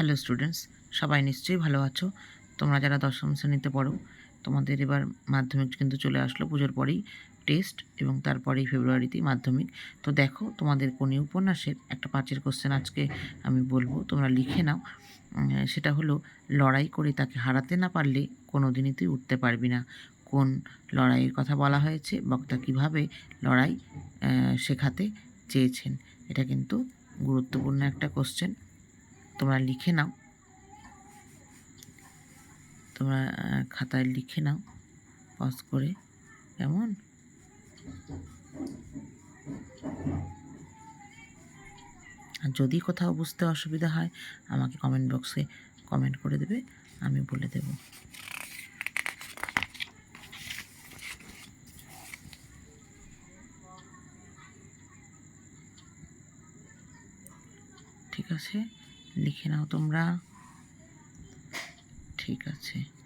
Hello students সবাই নিশ্চয়ই ভালো আছো। তোমরা যারা দশম শ্রেণীতে পড়ো, তোমাদের এবার মাধ্যমিক কিন্তু চলে আসলো পুজোর পরেই টেস্ট এবং তারপরেই ফেব্রুয়ারিতেই মাধ্যমিক। তো দেখো, তোমাদের কোন উপন্যাসের একটা পাঁচের কোশ্চেন আজকে আমি বলব। তোমরা লিখে নাও। সেটা হলো, লড়াই করে তাকে হারাতে না পারলে কোনো দিনই তুই উঠতে পারবি না। কোন লড়াইয়ের কথা বলা হয়েছে, বক্তা কীভাবে লড়াই শেখাতে চেয়েছেন? এটা কিন্তু গুরুত্বপূর্ণ একটা কোশ্চেন তোমরা লিখে নাও। তোমরা খাতায় লিখে নাও। পজ করে। কেমন? আর যদি কোথাও বুঝতে অসুবিধা হয়, আমাকে কমেন্ট বক্সে কমেন্ট করে দেবে, আমি বলে দেব। ঠিক আছে? লিখে নাও তোমরা। ঠিক আছে।